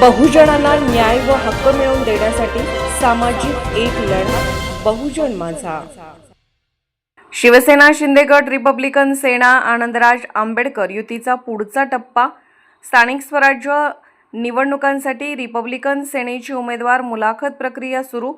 बहुजनांना न्याय व हक्क मिळवून देण्यासाठी सामाजिक एक लढा बहुजन माझा. शिवसेना शिंदे गट रिपब्लिकन सेना आनंदराज आंबेडकर युतीचा पुढचा टप्पा. स्थानिक स्वराज्य निवडणुकांसाठी रिपब्लिकन सेनेची उमेदवार मुलाखत प्रक्रिया सुरू.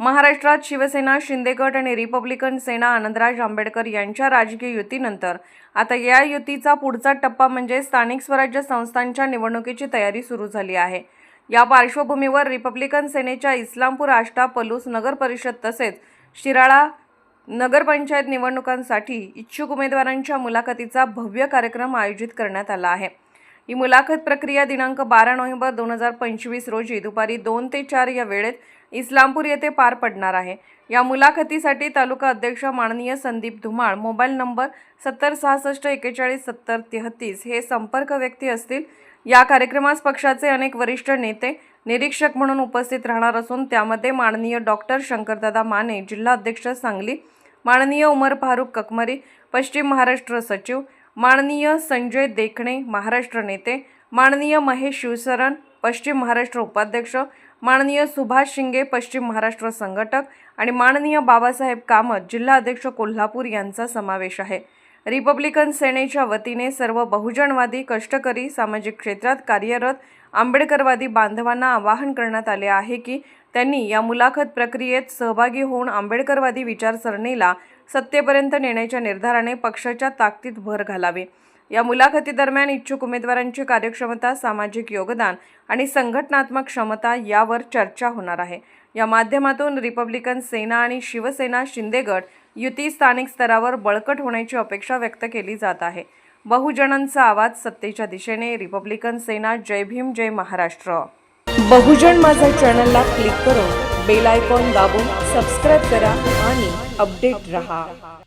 महाराष्ट्रात शिवसेना शिंदे गट आणि रिपब्लिकन सेना आनंदराज आंबेडकर यांच्या राजकीय युतीनंतर. आता या युतीचा पुढचा टप्पा म्हणजे स्थानिक स्वराज्य संस्थांच्या निवडणुकीची तयारी सुरू झाली आहे. या पार्श्वभूमीवर रिपब्लिकन सेनेच्या इस्लामपूर आष्टा पलूस नगर परिषद तसेच शिराळा नगरपंचायत निवडणुकांसाठी इच्छुक उमेदवारांच्या मुलाखतीचा भव्य कार्यक्रम आयोजित करण्यात आला आहे. ही मुलाखत प्रक्रिया दिनांक बारा नोव्हेंबर दोन हजार पंचवीस रोजी दुपारी दोन ते चार या वेळेत इस्लामपूर येथे पार पडणार आहे. या मुलाखतीसाठी तालुका अध्यक्ष माननीय संदीप धुमाळ मोबाईल नंबर सत्तर सहासष्ट एकेचाळीस सत्तर तेहतीस हे संपर्क व्यक्ती असतील. या कार्यक्रमास पक्षाचे अनेक वरिष्ठ नेते निरीक्षक म्हणून उपस्थित राहणार असून त्यामध्ये माननीय डॉक्टर शंकरदादा माने जिल्हा अध्यक्ष सांगली माननीय उमर फारूक ककमरी पश्चिम महाराष्ट्र सचिव माननीय संजय देखणे महाराष्ट्र नेते माननीय महेश शिवसरण पश्चिम महाराष्ट्र उपाध्यक्ष माननीय सुभाष शिंगे पश्चिम महाराष्ट्र संघटक आणि माननीय बाबासाहेब कामत जिल्हा अध्यक्ष कोल्हापूर यांचा समावेश आहे. रिपब्लिकन सेनेच्या वतीने सर्व बहुजनवादी कष्टकरी सामाजिक क्षेत्रात कार्यरत आंबेडकरवादी बांधवांना आवाहन करण्यात आले आहे की त्यांनी या मुलाखत प्रक्रियेत सहभागी होऊन आंबेडकरवादी विचारसरणीला सत्तेपर्यंत नेण्याच्या निर्धाराने पक्षाच्या ताकदीत भर घालावी. या मुलाखतीदरम्यान इच्छुक उमेदवारांची कार्यक्षमता सामाजिक योगदान आणि संघटनात्मक क्षमता यावर चर्चा होणार आहे. या माध्यमातून रिपब्लिकन सेना आणि शिवसेना शिंदेगड युती स्थानिक स्तरावर बळकट होण्याची अपेक्षा व्यक्त केली जात आहे. बहुजनांचा आवाज सत्तेच्या दिशेने रिपब्लिकन सेना जय भीम जय महाराष्ट्र. बहुजन माझा चॅनलला क्लिक करून बेल आयकॉन दाबून सबस्क्राईब करा आणि अपडेट रहा.